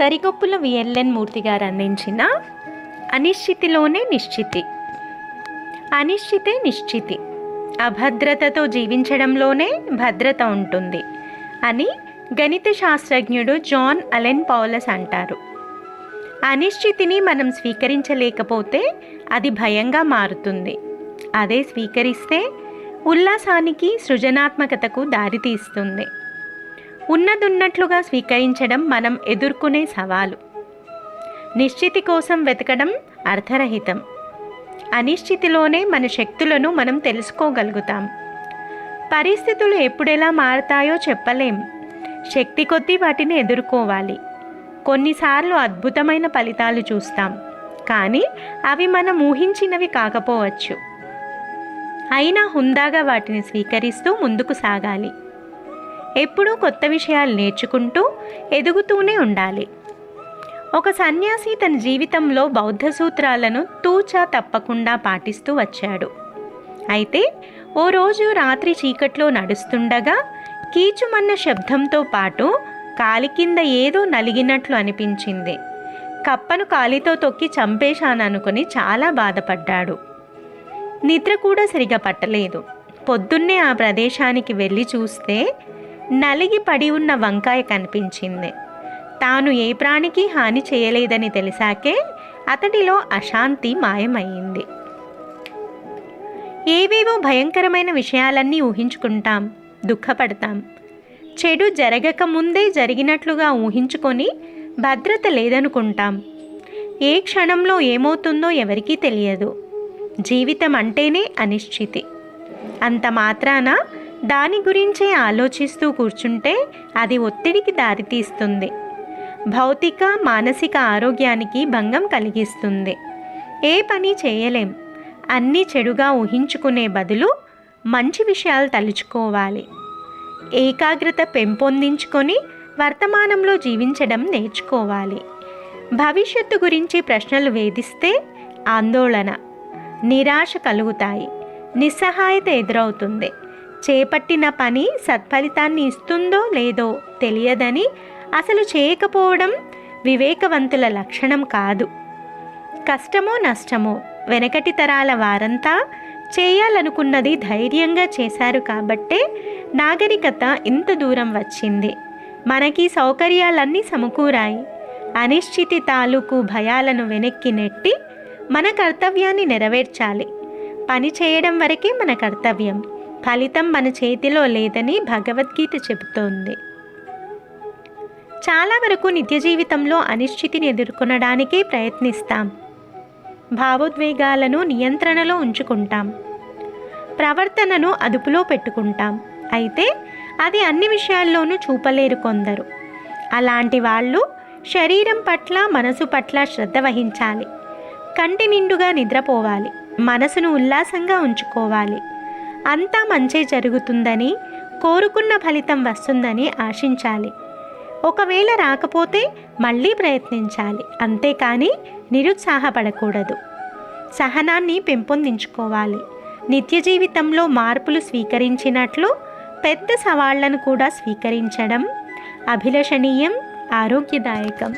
Tarigoppula VLN మూర్తి గారు అందించిన అనిశ్చితిలోనే నిశ్చితి. అనిశ్చితే నిశ్చితి. అభద్రతతో జీవించడంలోనే భద్రత ఉంటుంది అని గణిత శాస్త్రజ్ఞుడు జాన్ అలెన్ పౌలస్ అంటారు. అనిశ్చితిని మనం స్వీకరించలేకపోతే అది భయంగా మారుతుంది. అదే స్వీకరిస్తే ఉల్లాసానికి సృజనాత్మకతకు దారితీస్తుంది. ఉన్నదున్నట్లుగా స్వీకరించడం మనం ఎదుర్కొనే సవాలు. నిశ్చితి కోసం వెతకడం అర్థరహితం. అనిశ్చితిలోనే మన శక్తులను మనం తెలుసుకోగలుగుతాం. పరిస్థితులు ఎప్పుడెలా మారతాయో చెప్పలేం. శక్తి కొద్దీ వాటిని ఎదుర్కోవాలి. కొన్నిసార్లు అద్భుతమైన ఫలితాలు చూస్తాం. కానీ అవి మనం ఊహించినవి కాకపోవచ్చు. అయినా హుందాగా వాటిని స్వీకరిస్తూ ముందుకు సాగాలి. ఎప్పుడూ కొత్త విషయాలు నేర్చుకుంటూ ఎదుగుతూనే ఉండాలి. ఒక సన్యాసి తన జీవితంలో బౌద్ధ సూత్రాలను తూచా తప్పకుండా పాటిస్తూ వచ్చాడు. అయితే ఓ రోజు రాత్రి చీకట్లో నడుస్తుండగా కీచుమన్న శబ్దంతో పాటు కాలి కింద ఏదో నలిగినట్లు అనిపించింది. కప్పను కాలితో తొక్కి చంపేశాననుకుని చాలా బాధపడ్డాడు. నిద్ర కూడా సరిగా పట్టలేదు. పొద్దున్నే ఆ ప్రదేశానికి వెళ్ళి చూస్తే నలిగి పడి ఉన్న వంకాయ కనిపించింది. తాను ఏ ప్రాణికి హాని చేయలేదని తెలిసాకే అతడిలో అశాంతి మాయమయ్యింది. ఏవేవో భయంకరమైన విషయాలన్నీ ఊహించుకుంటాం దుఃఖపడతాం. చెడు జరగక ముందే జరిగినట్లుగా ఊహించుకొని భద్రత లేదనుకుంటాం. ఏ క్షణంలో ఏమవుతుందో ఎవరికీ తెలియదు. జీవితం అంటేనే అనిశ్చితి. అంత మాత్రాన దాని గురించే ఆలోచిస్తూ కూర్చుంటే అది ఒత్తిడికి దారితీస్తుంది. భౌతిక మానసిక ఆరోగ్యానికి భంగం కలిగిస్తుంది. ఏ పని చేయలేం. అన్నీ చెడుగా ఊహించుకునే బదులు మంచి విషయాలు తలుచుకోవాలి. ఏకాగ్రత పెంపొందించుకొని వర్తమానంలో జీవించడం నేర్చుకోవాలి. భవిష్యత్తు గురించి ప్రశ్నలు వేధిస్తే ఆందోళన నిరాశ కలుగుతాయి. నిస్సహాయత ఎదురవుతుంది. చేపట్టిన పని సత్ఫలితాన్ని ఇస్తుందో లేదో తెలియదని అసలు చేయకపోవడం వివేకవంతుల లక్షణం కాదు. కష్టమో నష్టమో వెనకటి తరాల వారంతా చేయాలనుకున్నది ధైర్యంగా చేశారు కాబట్టే నాగరికత ఇంత దూరం వచ్చింది. మనకి సౌకర్యాలన్నీ సమకూరాయి. అనిశ్చితి తాలూకు భయాలను వెనక్కి నెట్టి మన కర్తవ్యాన్ని నెరవేర్చాలి. పని చేయడం వరకే మన కర్తవ్యం. ఫలితం మన చేతిలో లేదని భగవద్గీత చెబుతోంది. చాలా వరకు నిత్య జీవితంలో అనిశ్చితిని ఎదుర్కొనడానికే ప్రయత్నిస్తాం. భావోద్వేగాలను నియంత్రణలో ఉంచుకుంటాం. ప్రవర్తనను అదుపులో పెట్టుకుంటాం. అయితే అది అన్ని విషయాల్లోనూ చూపలేరు కొందరు. అలాంటి వాళ్ళు శరీరం పట్ల మనసు పట్ల శ్రద్ధ వహించాలి. కంటి నిండుగా నిద్రపోవాలి. మనసును ఉల్లాసంగా ఉంచుకోవాలి. అంతా మంచి జరుగుతుందని కోరుకున్న ఫలితం వస్తుందని ఆశించాలి. ఒకవేళ రాకపోతే మళ్ళీ ప్రయత్నించాలి. అంతేకాని నిరుత్సాహపడకూడదు. సహనాన్ని పెంపొందించుకోవాలి. నిత్య జీవితంలో మార్పులు స్వీకరించినట్లు పెద్ద సవాళ్ళను కూడా స్వీకరించడం అభిలషణీయం ఆరోగ్యదాయకం.